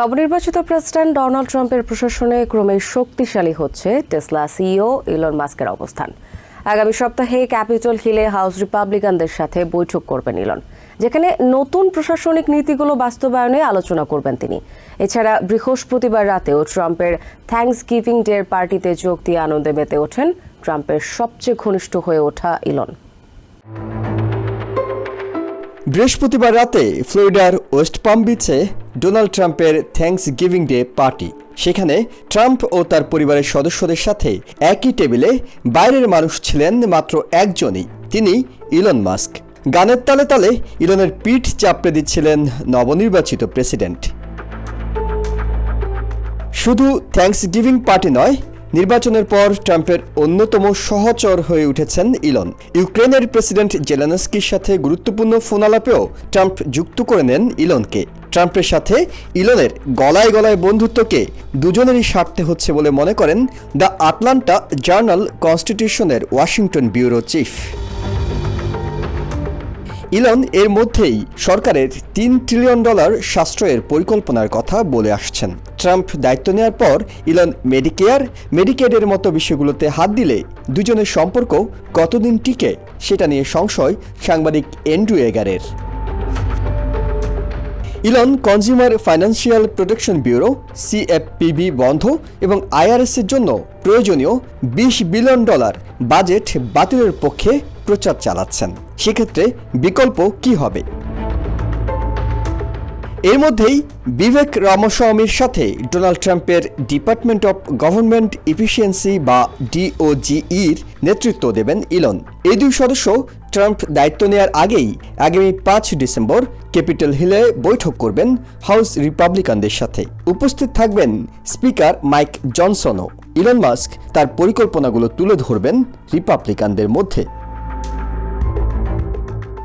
নবনির্বাচিত president Donald ট্রাম্পের প্রশাসনে ক্রমে শক্তিশালী হচ্ছে টেসলা সিইও ইলন মাস্কের অবস্থান। আগামী সপ্তাহে ক্যাপিটল হিলে হাউস রিপাবলিকানদের সাথে বৈঠক করবেন ইলন, যেখানে নতুন প্রশাসনিক নীতিগুলো বাস্তবায়নে আলোচনা করবেন তিনি। এছাড়া বৃহস্পতিবার রাতেও ট্রাম্পের থ্যাঙ্কস গিভিং ডের পার্টিতে যোগ দিয়ে আনন্দে মেতে ওঠেন ট্রাম্পের সবচেয়ে ঘনিষ্ঠ হয়ে ওঠা ইলন। বৃহস্পতিবার রাতে ফ্লোরিডার ওয়েস্ট পাম বিচে ডোনাল্ড ট্রাম্পের থ্যাঙ্কস গিভিং ডে পার্টি। সেখানে ট্রাম্প ও তার পরিবারের সদস্যদের সাথে একই টেবিলে বাইরের মানুষ ছিলেন মাত্র একজনই, তিনি ইলন মাস্ক। গানের তালে তালে ইলনের পিঠ চাপড়ে দিচ্ছিলেন নবনির্বাচিত প্রেসিডেন্ট। শুধু থ্যাঙ্কস গিভিং পার্টি নয় নির্বাচনের পর ট্রাম্পের অন্যতম সহচর হয়ে উঠেছেন ইলন। ইউক্রেনের প্রেসিডেন্ট জেলানস্কির সাথে গুরুত্বপূর্ণ ফোনালাপেও ট্রাম্প যুক্ত করে নেন ইলনকে। ট্রাম্পের সাথে ইলনের গলায় গলায় বন্ধুত্বকে দুজনেরই স্বার্থে হচ্ছে বলে মনে করেন দ্য আটলান্টা জার্নাল কনস্টিটিউশনের ওয়াশিংটন ব্যুরো চিফ। ইলন এর মধ্যেই সরকারের তিন ট্রিলিয়ন ডলার সাশ্রয়ের পরিকল্পনার কথা বলে আসছেন। ট্রাম্প দায়িত্ব নেওয়ার পর ইলন মেডিকেয়ার মেডিকেডের মতো বিষয়গুলোতে হাত দিলে দুজনের সম্পর্ক কতদিন টিকে সেটা নিয়ে সংশয় সাংবাদিক Andrew এগারের। Elon consumer financial protection bureau CFPB বন্ধ এবং আইআরএস এর জন্য প্রয়োজনীয় বিশ বিলিয়ন ডলার বাজেট বাতিলের পক্ষে প্রচার চালাচ্ছেন। সেক্ষেত্রে বিকল্প কি হবে? এর মধ্যেই বিবেক রামস্বামীর সাথে ডোনাল্ড ট্রাম্পের ডিপার্টমেন্ট অফ গভর্নমেন্ট ইফিসিয়েন্সি বা ডিওজিইর নেতৃত্ব দেবেন ইলন। এই দুই সদস্য ট্রাম্প দায়িত্ব নেওয়ার আগেই আগামী পাঁচ ডিসেম্বর ক্যাপিটাল হিলে বৈঠক করবেন হাউস রিপাবলিকানদের সাথে। উপস্থিত থাকবেন স্পিকার মাইক জনসনও। ইলন মাস্ক তার পরিকল্পনাগুলো তুলে ধরবেন রিপাবলিকানদের মধ্যে।